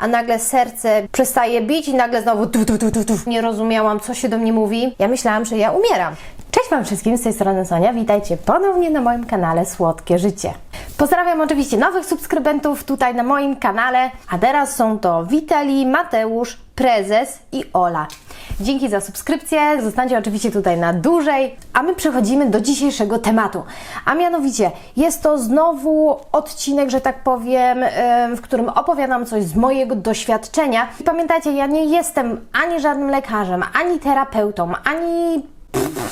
a nagle serce przestaje bić i nagle znowu tu, tu, tu, tu, tu. Nie rozumiałam, co się do mnie mówi. Ja myślałam, że ja umieram. Cześć Wam wszystkim, z tej strony Sonia. Witajcie ponownie na moim kanale Słodkie Życie. Pozdrawiam oczywiście nowych subskrybentów tutaj na moim kanale, a teraz są to Witali, Mateusz, Prezes i Ola. Dzięki za subskrypcję, zostańcie oczywiście tutaj na dłużej, a my przechodzimy do dzisiejszego tematu. A mianowicie jest to znowu odcinek, że tak powiem, em, w którym opowiadam coś z mojego doświadczenia. I pamiętajcie, ja nie jestem ani żadnym lekarzem, ani terapeutą, ani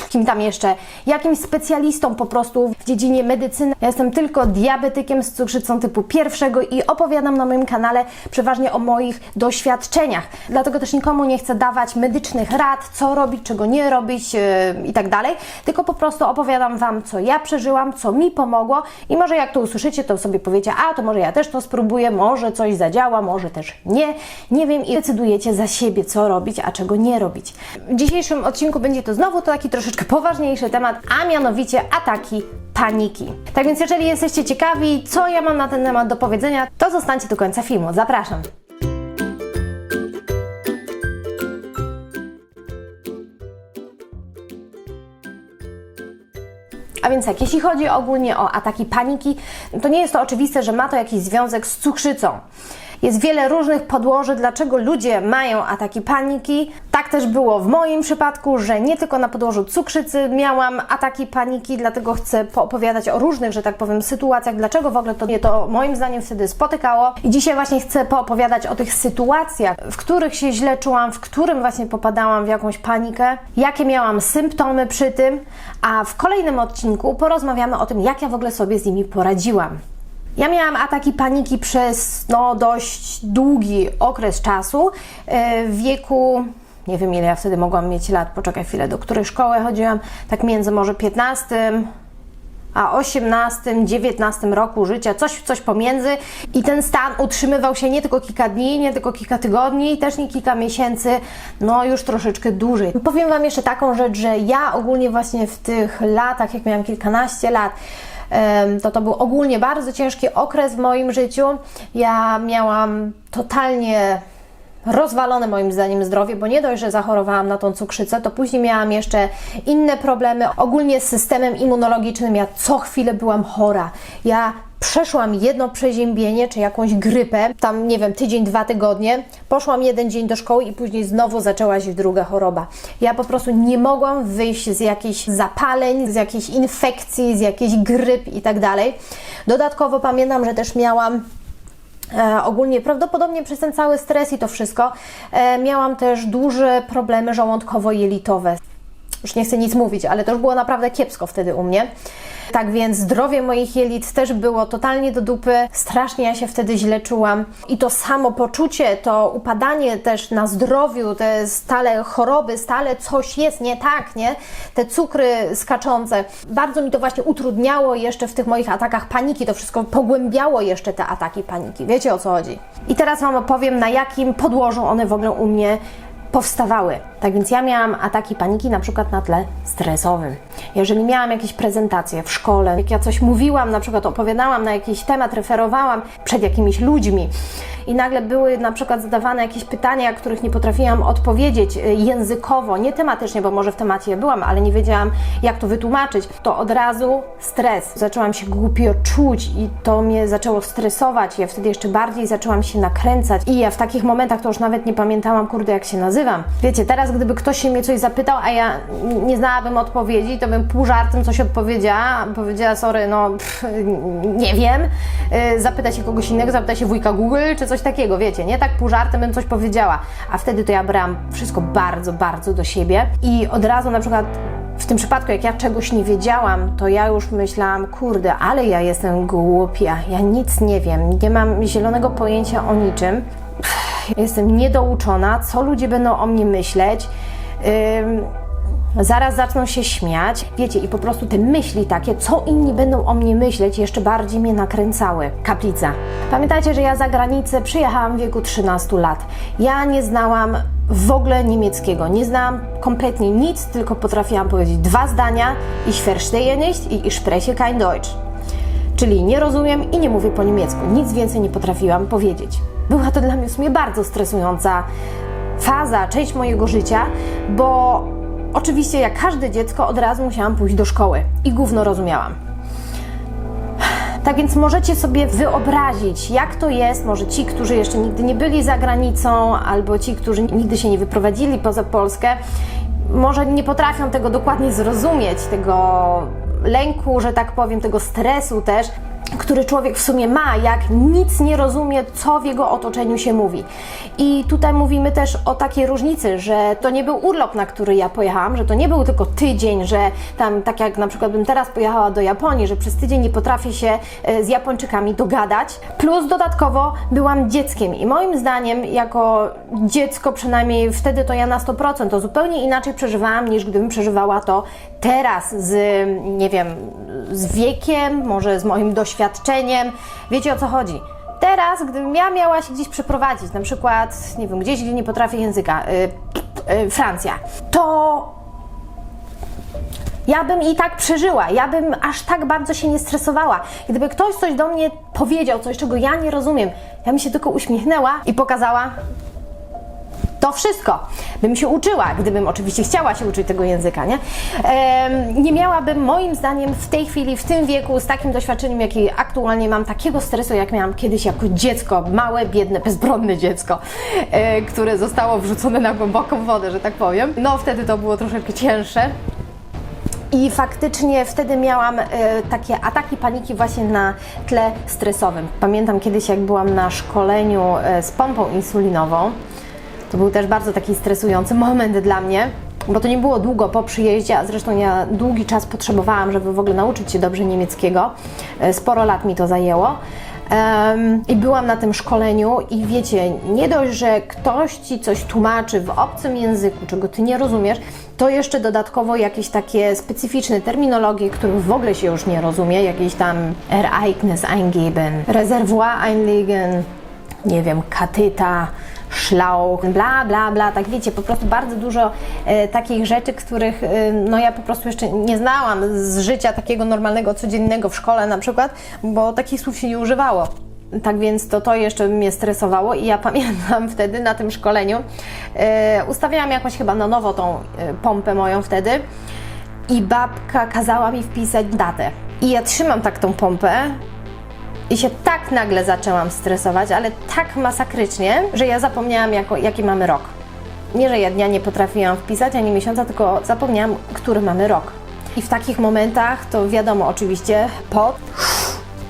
kim tam jeszcze, jakimś specjalistą po prostu w dziedzinie medycyny. Ja jestem tylko diabetykiem z cukrzycą typu pierwszego i opowiadam na moim kanale przeważnie o moich doświadczeniach. Dlatego też nikomu nie chcę dawać medycznych rad, co robić, czego nie robić yy, i tak dalej, tylko po prostu opowiadam Wam, co ja przeżyłam, co mi pomogło i może jak to usłyszycie, to sobie powiecie, a to może ja też to spróbuję, może coś zadziała, może też nie, nie wiem i decydujecie za siebie, co robić, a czego nie robić. W dzisiejszym odcinku będzie to znowu to taki troszeczkę poważniejszy temat, a mianowicie ataki paniki. Tak więc jeżeli jesteście ciekawi, co ja mam na ten temat do powiedzenia, to zostańcie do końca filmu. Zapraszam. A więc tak, jeśli chodzi ogólnie o ataki paniki, to nie jest to oczywiste, że ma to jakiś związek z cukrzycą. Jest wiele różnych podłoży, dlaczego ludzie mają ataki paniki. Tak też było w moim przypadku, że nie tylko na podłożu cukrzycy miałam ataki paniki, dlatego chcę poopowiadać o różnych, że tak powiem, sytuacjach, dlaczego w ogóle to mnie to moim zdaniem wtedy spotykało. I dzisiaj właśnie chcę poopowiadać o tych sytuacjach, w których się źle czułam, w którym właśnie popadałam w jakąś panikę, jakie miałam symptomy przy tym, a w kolejnym odcinku porozmawiamy o tym, jak ja w ogóle sobie z nimi poradziłam. Ja miałam ataki paniki przez no, dość długi okres czasu. e, W wieku, nie wiem ile ja wtedy mogłam mieć lat, poczekaj chwilę, do której szkoły chodziłam, tak między może 15 a 18, 19 roku życia, coś, coś pomiędzy. I ten stan utrzymywał się nie tylko kilka dni, nie tylko kilka tygodni, też nie kilka miesięcy, no już troszeczkę dłużej. Powiem Wam jeszcze taką rzecz, że ja ogólnie właśnie w tych latach, jak miałam kilkanaście lat, to to był ogólnie bardzo ciężki okres w moim życiu. Ja miałam totalnie rozwalone moim zdaniem zdrowie, bo nie dość, że zachorowałam na tą cukrzycę, to później miałam jeszcze inne problemy. Ogólnie z systemem immunologicznym ja co chwilę byłam chora. Ja przeszłam jedno przeziębienie czy jakąś grypę, tam nie wiem, tydzień, dwa tygodnie, poszłam jeden dzień do szkoły i później znowu zaczęła się druga choroba. Ja po prostu nie mogłam wyjść z jakichś zapaleń, z jakiejś infekcji, z jakiejś gryp i tak dalej. Dodatkowo pamiętam, że też miałam E, ogólnie prawdopodobnie przez ten cały stres i to wszystko e, miałam też duże problemy żołądkowo-jelitowe. Już nie chcę nic mówić, ale to już było naprawdę kiepsko wtedy u mnie. Tak więc zdrowie moich jelit też było totalnie do dupy. Strasznie ja się wtedy źle czułam. I to samopoczucie, to upadanie też na zdrowiu, te stale choroby, stale coś jest nie tak, nie? Te cukry skaczące. Bardzo mi to właśnie utrudniało jeszcze w tych moich atakach paniki. To wszystko pogłębiało jeszcze te ataki paniki. Wiecie o co chodzi? I teraz Wam opowiem, na jakim podłożu one w ogóle u mnie powstawały. Tak więc ja miałam ataki paniki na przykład na tle stresowym. Jeżeli miałam jakieś prezentacje w szkole, jak ja coś mówiłam, na przykład opowiadałam na jakiś temat, referowałam przed jakimiś ludźmi i nagle były na przykład zadawane jakieś pytania, których nie potrafiłam odpowiedzieć y, językowo, nie tematycznie, bo może w temacie byłam, ale nie wiedziałam jak to wytłumaczyć, to od razu stres. Zaczęłam się głupio czuć i to mnie zaczęło stresować. Ja wtedy jeszcze bardziej zaczęłam się nakręcać i ja w takich momentach to już nawet nie pamiętałam, kurde, jak się nazywam. Wiecie, teraz gdyby ktoś się mnie coś zapytał, a ja nie znałabym odpowiedzi, to bym pół żartem coś odpowiedziała, powiedziała, sorry, no pff, nie wiem, yy, zapyta się kogoś innego, zapyta się wujka Google, czy coś takiego, wiecie, nie? Tak pół żartem bym coś powiedziała, a wtedy to ja brałam wszystko bardzo, bardzo do siebie i od razu na przykład w tym przypadku, jak ja czegoś nie wiedziałam, to ja już myślałam, kurde, ale ja jestem głupia, ja nic nie wiem, nie mam zielonego pojęcia o niczym. Jestem niedouczona, co ludzie będą o mnie myśleć. Zaraz zaczną się śmiać. Wiecie, i po prostu te myśli takie, co inni będą o mnie myśleć, jeszcze bardziej mnie nakręcały. Kaplica. Pamiętajcie, że ja za granicę przyjechałam w wieku 13 lat. Ja nie znałam w ogóle niemieckiego. Nie znałam kompletnie nic, tylko potrafiłam powiedzieć dwa zdania. Ich verstehe nicht i ich spreche kein Deutsch. Czyli nie rozumiem i nie mówię po niemiecku. Nic więcej nie potrafiłam powiedzieć. Była to dla mnie w sumie bardzo stresująca faza, część mojego życia, bo oczywiście jak każde dziecko od razu musiałam pójść do szkoły i gówno rozumiałam. Tak więc możecie sobie wyobrazić, jak to jest, może ci, którzy jeszcze nigdy nie byli za granicą, albo ci, którzy nigdy się nie wyprowadzili poza Polskę, może nie potrafią tego dokładnie zrozumieć, tego lęku, że tak powiem, tego stresu też, który człowiek w sumie ma, jak nic nie rozumie, co w jego otoczeniu się mówi. I tutaj mówimy też o takiej różnicy, że to nie był urlop, na który ja pojechałam, że to nie był tylko tydzień, że tam, tak jak na przykład bym teraz pojechała do Japonii, że przez tydzień nie potrafię się e, z Japończykami dogadać. Plus dodatkowo byłam dzieckiem i moim zdaniem, jako dziecko, przynajmniej wtedy to ja na 100%, to zupełnie inaczej przeżywałam niż gdybym przeżywała to teraz z, nie wiem, z wiekiem, może z moim doświadczeniem. Wiecie o co chodzi? Teraz, gdybym ja miała się gdzieś przeprowadzić, na przykład, nie wiem, gdzieś, gdzie nie potrafię języka, y, y, Francja, to ja bym i tak przeżyła, ja bym aż tak bardzo się nie stresowała. Gdyby ktoś coś do mnie powiedział, coś czego ja nie rozumiem, ja bym się tylko uśmiechnęła i pokazała, to wszystko. Bym się uczyła, gdybym oczywiście chciała się uczyć tego języka, nie? Nie miałabym, moim zdaniem, w tej chwili, w tym wieku, z takim doświadczeniem, jaki aktualnie mam, takiego stresu, jak miałam kiedyś jako dziecko, małe, biedne, bezbronne dziecko, e, które zostało wrzucone na głęboką wodę, że tak powiem. No, wtedy to było troszeczkę cięższe. I faktycznie wtedy miałam e, takie ataki paniki właśnie na tle stresowym. Pamiętam kiedyś, jak byłam na szkoleniu e, z pompą insulinową, to był też bardzo taki stresujący moment dla mnie, bo to nie było długo po przyjeździe, a zresztą ja długi czas potrzebowałam, żeby w ogóle nauczyć się dobrze niemieckiego. E, Sporo lat mi to zajęło. Em, I byłam na tym szkoleniu i wiecie, nie dość, że ktoś ci coś tłumaczy w obcym języku, czego ty nie rozumiesz, to jeszcze dodatkowo jakieś takie specyficzne terminologie, których w ogóle się już nie rozumie, jakieś tam Ereignis eingeben, Reservoir einlegen, nie wiem, katyta, szlauch, bla, bla, bla, tak wiecie, po prostu bardzo dużo e, takich rzeczy, których e, no ja po prostu jeszcze nie znałam z życia takiego normalnego, codziennego w szkole na przykład, bo takich słów się nie używało. Tak więc to to jeszcze mnie stresowało i ja pamiętam wtedy na tym szkoleniu, e, ustawiałam jakoś chyba na nowo tą e, pompę moją wtedy i babka kazała mi wpisać datę. I ja trzymam tak tą pompę i się tak nagle zaczęłam stresować, ale tak masakrycznie, że ja zapomniałam, jako, jaki mamy rok. Nie, że ja dnia nie potrafiłam wpisać, ani miesiąca, tylko zapomniałam, który mamy rok. I w takich momentach to wiadomo, oczywiście, pot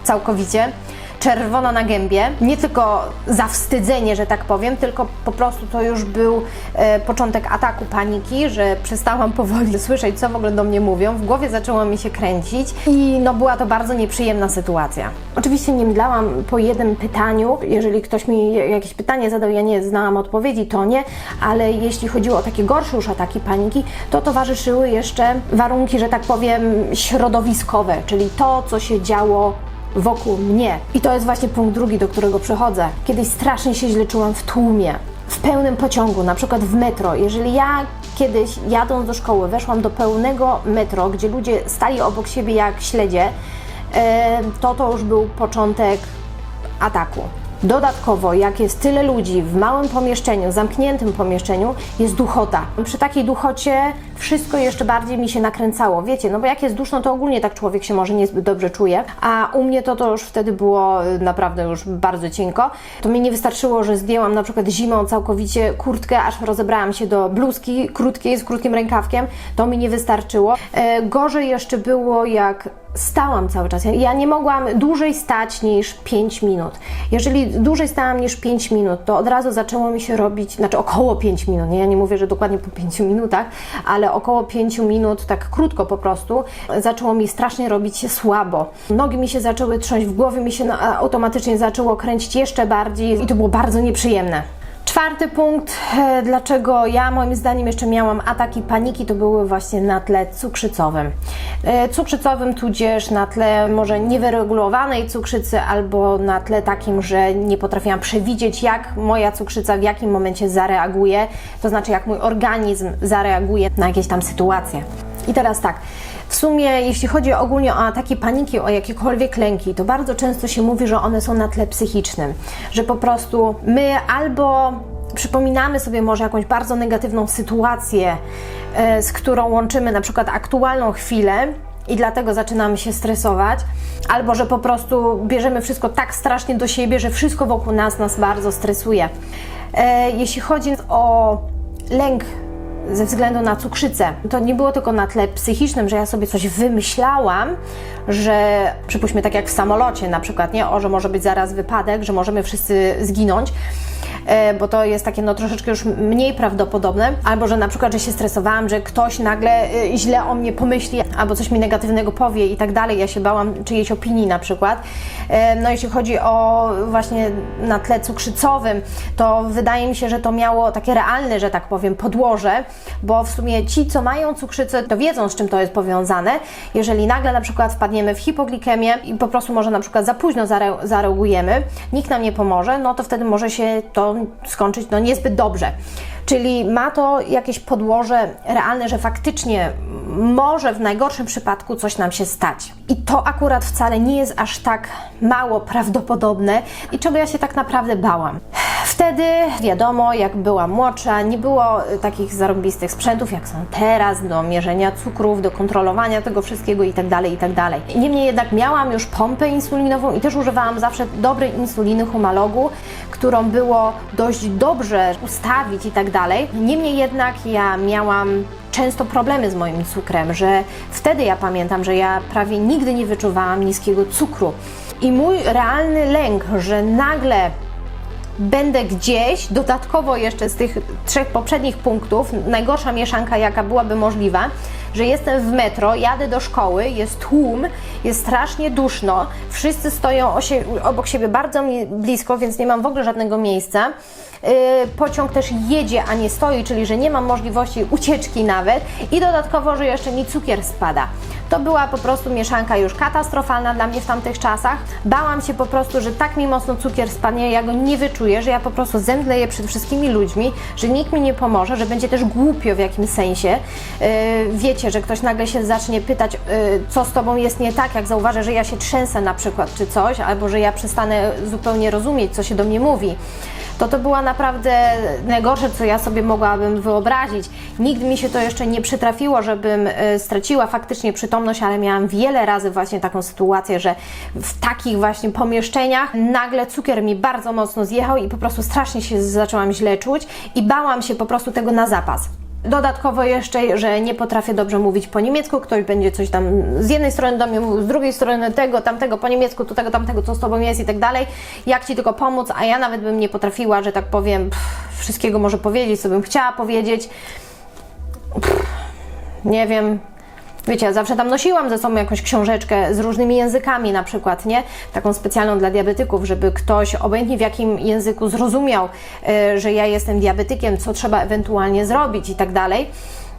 całkowicie, czerwono na gębie, nie tylko zawstydzenie, że tak powiem, tylko po prostu to już był e, początek ataku paniki, że przestałam powoli słyszeć, co w ogóle do mnie mówią, w głowie zaczęło mi się kręcić i no była to bardzo nieprzyjemna sytuacja. Oczywiście nie mdlałam po jednym pytaniu, jeżeli ktoś mi jakieś pytanie zadał, ja nie znałam odpowiedzi, to nie, ale jeśli chodziło o takie gorsze już ataki paniki, to towarzyszyły jeszcze warunki, że tak powiem, środowiskowe, czyli to, co się działo wokół mnie. I to jest właśnie punkt drugi, do którego przychodzę. Kiedyś strasznie się źle czułam w tłumie, w pełnym pociągu, na przykład w metro. Jeżeli ja kiedyś jadąc do szkoły weszłam do pełnego metro, gdzie ludzie stali obok siebie jak śledzie, to to już był początek ataku. Dodatkowo, jak jest tyle ludzi w małym pomieszczeniu, zamkniętym pomieszczeniu, jest duchota. Przy takiej duchocie wszystko jeszcze bardziej mi się nakręcało. Wiecie, no bo jak jest duszno, to ogólnie tak człowiek się może niezbyt dobrze czuje, a u mnie to, to już wtedy było y, naprawdę już bardzo cienko. To mi nie wystarczyło, że zdjęłam na przykład zimą całkowicie kurtkę, aż rozebrałam się do bluzki krótkiej, z krótkim rękawkiem. To mi nie wystarczyło. E, gorzej jeszcze było, jak stałam cały czas. Ja nie mogłam dłużej stać niż 5 minut. Jeżeli dłużej stałam niż 5 minut, to od razu zaczęło mi się robić, znaczy około 5 minut, nie? ja nie mówię, że dokładnie po 5 minutach, ale około 5 minut, tak krótko po prostu, zaczęło mi strasznie robić się słabo. Nogi mi się zaczęły trząść, w głowie mi się automatycznie zaczęło kręcić jeszcze bardziej i to było bardzo nieprzyjemne. Czwarty punkt, e, dlaczego ja moim zdaniem jeszcze miałam ataki paniki, to były właśnie na tle cukrzycowym. E, Cukrzycowym, tudzież na tle może niewyregulowanej cukrzycy, albo na tle takim, że nie potrafiłam przewidzieć, jak moja cukrzyca w jakim momencie zareaguje, to znaczy jak mój organizm zareaguje na jakieś tam sytuacje. I teraz tak, W sumie, jeśli chodzi ogólnie o ataki paniki, o jakiekolwiek lęki, to bardzo często się mówi, że one są na tle psychicznym, że po prostu my albo przypominamy sobie może jakąś bardzo negatywną sytuację, e, z którą łączymy na przykład aktualną chwilę, i dlatego zaczynamy się stresować, albo że po prostu bierzemy wszystko tak strasznie do siebie, że wszystko wokół nas nas bardzo stresuje. E, jeśli chodzi o lęk ze względu na cukrzycę, to nie było tylko na tle psychicznym, że ja sobie coś wymyślałam, że przypuśćmy tak jak w samolocie na przykład, nie? O, że może być zaraz wypadek, że możemy wszyscy zginąć e, bo to jest takie no troszeczkę już mniej prawdopodobne, albo że na przykład, że się stresowałam, że ktoś nagle e, źle o mnie pomyśli, albo coś mi negatywnego powie i tak dalej. Ja się bałam czyjejś opinii na przykład. E, No jeśli chodzi o właśnie na tle cukrzycowym, to wydaje mi się, że to miało takie realne, że tak powiem, podłoże, bo w sumie ci, co mają cukrzycę, to wiedzą, z czym to jest powiązane. Jeżeli nagle na przykład wpadniemy w hipoglikemię i po prostu może na przykład za późno zare- zareagujemy, nikt nam nie pomoże, no to wtedy może się to skończyć no niezbyt dobrze. Czyli ma to jakieś podłoże realne, że faktycznie może w najgorszym przypadku coś nam się stać. I to akurat wcale nie jest aż tak mało prawdopodobne i czego ja się tak naprawdę bałam. Wtedy, wiadomo, jak byłam młodsza, nie było y, takich zarobistych sprzętów, jak są teraz, do mierzenia cukrów, do kontrolowania tego wszystkiego itd., itd. Niemniej jednak miałam już pompę insulinową i też używałam zawsze dobrej insuliny humalogu, którą było dość dobrze ustawić i tak. Niemniej jednak ja miałam często problemy z moim cukrem, że wtedy ja pamiętam, że ja prawie nigdy nie wyczuwałam niskiego cukru. I mój realny lęk, że nagle będę gdzieś, dodatkowo jeszcze z tych trzech poprzednich punktów, najgorsza mieszanka, jaka byłaby możliwa, że jestem w metro, jadę do szkoły, jest tłum, jest strasznie duszno, wszyscy stoją obok siebie bardzo blisko, więc nie mam w ogóle żadnego miejsca. Yy, pociąg też jedzie, a nie stoi, czyli że nie mam możliwości ucieczki nawet i dodatkowo, że jeszcze mi cukier spada. To była po prostu mieszanka już katastrofalna dla mnie w tamtych czasach. Bałam się po prostu, że tak mi mocno cukier spadnie, ja go nie wyczuję, że ja po prostu zemdleję przed wszystkimi ludźmi, że nikt mi nie pomoże, że będzie też głupio w jakimś sensie. Yy, wiecie, że ktoś nagle się zacznie pytać, yy, co z tobą jest nie tak, jak zauważę, że ja się trzęsę na przykład, czy coś, albo że ja przestanę zupełnie rozumieć, co się do mnie mówi to to była naprawdę najgorsze, co ja sobie mogłabym wyobrazić. Nigdy mi się to jeszcze nie przytrafiło, żebym e, straciła faktycznie przytomność, ale miałam wiele razy właśnie taką sytuację, że w takich właśnie pomieszczeniach nagle cukier mi bardzo mocno zjechał i po prostu strasznie się zaczęłam źle czuć i bałam się po prostu tego na zapas. Dodatkowo jeszcze, że nie potrafię dobrze mówić po niemiecku, ktoś będzie coś tam z jednej strony do mnie mówił, z drugiej strony tego, tamtego po niemiecku, tu tego, tamtego, co z tobą jest i tak dalej, jak ci tylko pomóc, a ja nawet bym nie potrafiła, że tak powiem, pff, wszystkiego może powiedzieć, co bym chciała powiedzieć. Pff, nie wiem, Wiecie, ja zawsze tam nosiłam ze sobą jakąś książeczkę z różnymi językami na przykład, nie? Taką specjalną dla diabetyków, żeby ktoś obojętnie w jakim języku zrozumiał, y, że ja jestem diabetykiem, co trzeba ewentualnie zrobić i tak dalej.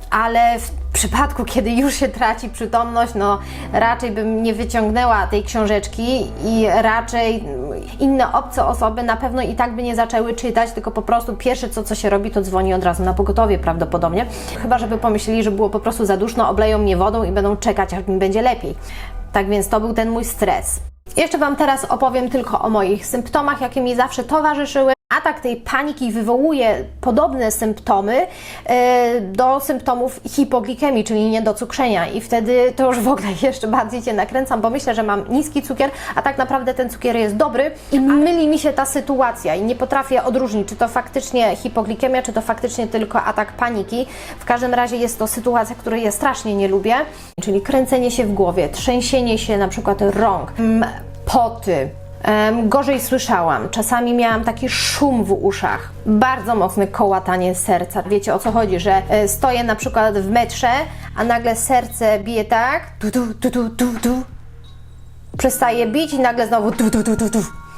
Ale w przypadku, kiedy już się traci przytomność, no raczej bym nie wyciągnęła tej książeczki i raczej inne obce osoby na pewno i tak by nie zaczęły czytać, tylko po prostu pierwsze co, co się robi, to dzwoni od razu na pogotowie prawdopodobnie. Chyba, żeby pomyśleli, że było po prostu za duszno, obleją mnie wodą i będą czekać, aż mi będzie lepiej. Tak więc to był ten mój stres. Jeszcze Wam teraz opowiem tylko o moich symptomach, jakie mi zawsze towarzyszyły. Atak tej paniki wywołuje podobne symptomy e, do symptomów hipoglikemii, czyli niedocukrzenia i wtedy to już w ogóle jeszcze bardziej się nakręcam, bo myślę, że mam niski cukier, a tak naprawdę ten cukier jest dobry i myli mi się ta sytuacja i nie potrafię odróżnić, czy to faktycznie hipoglikemia, czy to faktycznie tylko atak paniki. W każdym razie jest to sytuacja, której ja strasznie nie lubię, czyli kręcenie się w głowie, trzęsienie się na przykład rąk, poty, Gorzej słyszałam, czasami miałam taki szum w uszach, bardzo mocne kołatanie serca. Wiecie o co chodzi, że e, stoję na przykład w metrze, a nagle serce bije tak, tu tu tu tu tu tu, przestaje bić i nagle znowu tu tu tu tu tu.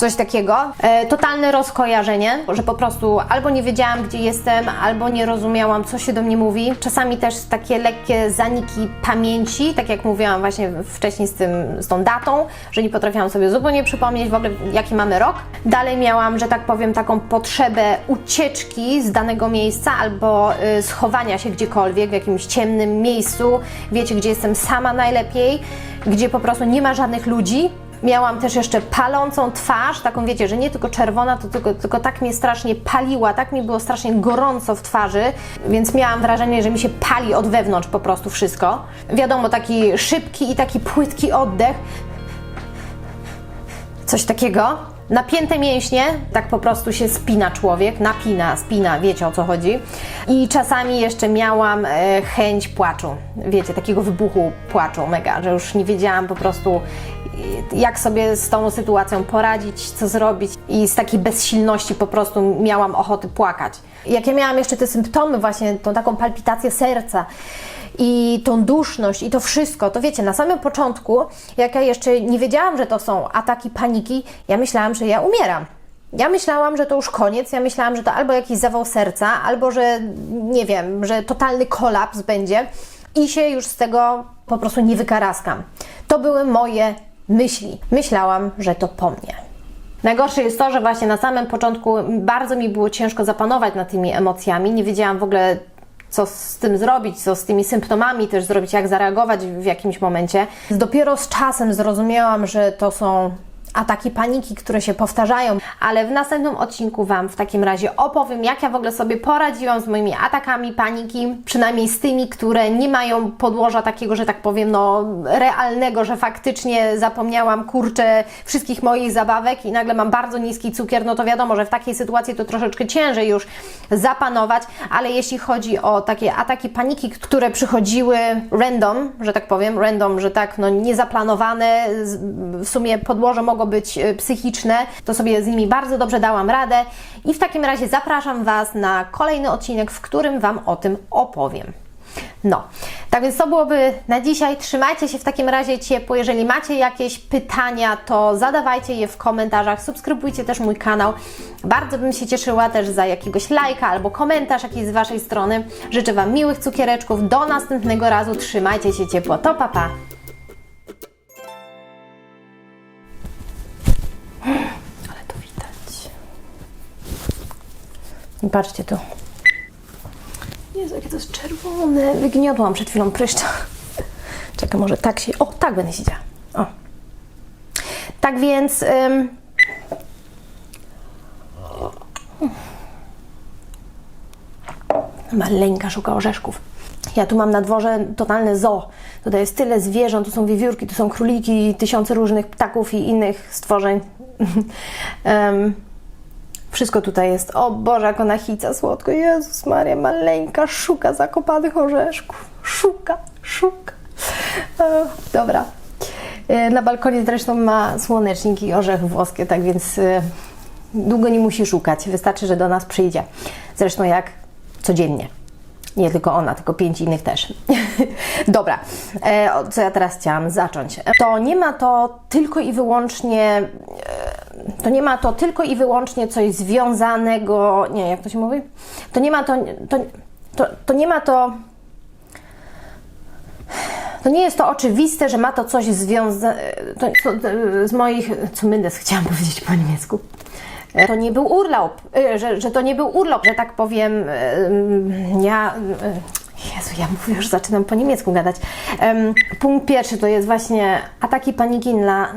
Coś takiego. E, totalne rozkojarzenie, że po prostu albo nie wiedziałam, gdzie jestem, albo nie rozumiałam, co się do mnie mówi. Czasami też takie lekkie zaniki pamięci, tak jak mówiłam właśnie wcześniej z, tym, z tą datą, że nie potrafiłam sobie zupełnie przypomnieć w ogóle, jaki mamy rok. Dalej miałam, że tak powiem, taką potrzebę ucieczki z danego miejsca albo y, schowania się gdziekolwiek, w jakimś ciemnym miejscu. Wiecie, gdzie jestem sama najlepiej, gdzie po prostu nie ma żadnych ludzi. Miałam też jeszcze palącą twarz, taką wiecie, że nie tylko czerwona, to tylko, tylko tak mnie strasznie paliła, tak mi było strasznie gorąco w twarzy, więc miałam wrażenie, że mi się pali od wewnątrz po prostu wszystko. Wiadomo, taki szybki i taki płytki oddech, coś takiego. Napięte mięśnie, tak po prostu się spina człowiek, napina, spina, wiecie o co chodzi. I czasami jeszcze miałam e, chęć płaczu, wiecie, takiego wybuchu płaczu mega, że już nie wiedziałam po prostu jak sobie z tą sytuacją poradzić, co zrobić i z takiej bezsilności po prostu miałam ochoty płakać. Jak ja miałam jeszcze te symptomy, właśnie tą taką palpitację serca, i tą duszność i to wszystko, to wiecie, na samym początku, jak ja jeszcze nie wiedziałam, że to są ataki paniki, ja myślałam, że ja umieram. Ja myślałam, że to już koniec, ja myślałam, że to albo jakiś zawał serca, albo że nie wiem, że totalny kolaps będzie i się już z tego po prostu nie wykaraskam. To były moje myśli. Myślałam, że to po mnie. Najgorsze jest to, że właśnie na samym początku bardzo mi było ciężko zapanować nad tymi emocjami. Nie wiedziałam w ogóle, co z tym zrobić, co z tymi symptomami też zrobić, jak zareagować w jakimś momencie. Dopiero z czasem zrozumiałam, że to są ataki paniki, które się powtarzają, ale w następnym odcinku Wam w takim razie opowiem, jak ja w ogóle sobie poradziłam z moimi atakami paniki, przynajmniej z tymi, które nie mają podłoża takiego, że tak powiem, no realnego, że faktycznie zapomniałam, kurczę, wszystkich moich zabawek i nagle mam bardzo niski cukier, no to wiadomo, że w takiej sytuacji to troszeczkę ciężej już zapanować, ale jeśli chodzi o takie ataki paniki, które przychodziły random, że tak powiem, random, że tak, no niezaplanowane, w sumie podłoże mogło być e, psychiczne, to sobie z nimi bardzo dobrze dałam radę i w takim razie zapraszam Was na kolejny odcinek, w którym Wam o tym opowiem. No, tak więc to byłoby na dzisiaj. Trzymajcie się w takim razie ciepło. Jeżeli macie jakieś pytania, to zadawajcie je w komentarzach. Subskrybujcie też mój kanał. Bardzo bym się cieszyła też za jakiegoś lajka albo komentarz jakiś z Waszej strony. Życzę Wam miłych cukiereczków. Do następnego razu. Trzymajcie się ciepło. To papa. Pa. Patrzcie tu. Jezu, jakie to jest czerwone. Wygniotłam przed chwilą pryszcza. Czekaj, może tak się... O, tak będę siedziała. O. Tak więc... Ym... Maleńka szuka orzeszków. Ja tu mam na dworze totalne zoo. Tutaj jest tyle zwierząt, tu są wiewiórki, tu są króliki, tysiące różnych ptaków i innych stworzeń. um, wszystko tutaj jest. O Boże, jak ona słodko. Jezus Maria, maleńka szuka zakopanych orzeszków. Szuka, szuka. Dobra. E, Na balkonie zresztą ma słonecznik i orzechy włoskie, tak więc e, długo nie musi szukać. Wystarczy, że do nas przyjdzie. Zresztą jak codziennie. Nie tylko ona, tylko pięć innych też. Dobra, e, co ja teraz chciałam zacząć? To nie ma to tylko i wyłącznie, e, to nie ma to tylko i wyłącznie coś związanego, nie, jak to się mówi? To nie ma to, to, to, to nie ma to, to nie jest to oczywiste, że ma to coś związane, z moich, co myndes chciałam powiedzieć po niemiecku. To nie był urlop, y, że, że to nie był urlop, że tak powiem. y, Ja. y, Jezu, ja mówię, już zaczynam po niemiecku gadać. Punkt pierwszy to jest właśnie ataki paniki na.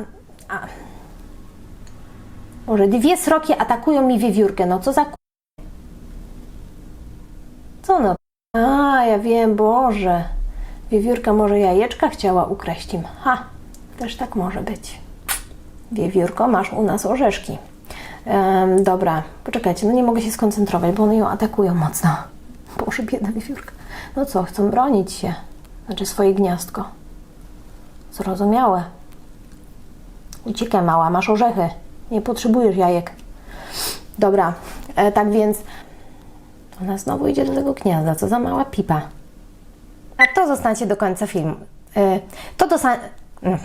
Może dwie sroki atakują mi wiewiórkę. No co za. Co no? A, ja wiem, Boże. Wiewiórka może jajeczka chciała ukraść im. Ha, też tak może być. Wiewiórko, masz u nas orzeszki. Em, dobra, poczekajcie, no nie mogę się skoncentrować, bo one ją atakują mocno. Boże, biedna wiewiórka. No co, chcą bronić się. Znaczy swoje gniazdko. Zrozumiałe. Uciekaj mała, masz orzechy. Nie potrzebujesz jajek. Dobra, e, tak więc ona znowu idzie do tego gniazda. Co za mała pipa. A to zostańcie do końca filmu. E, to dosta- mm,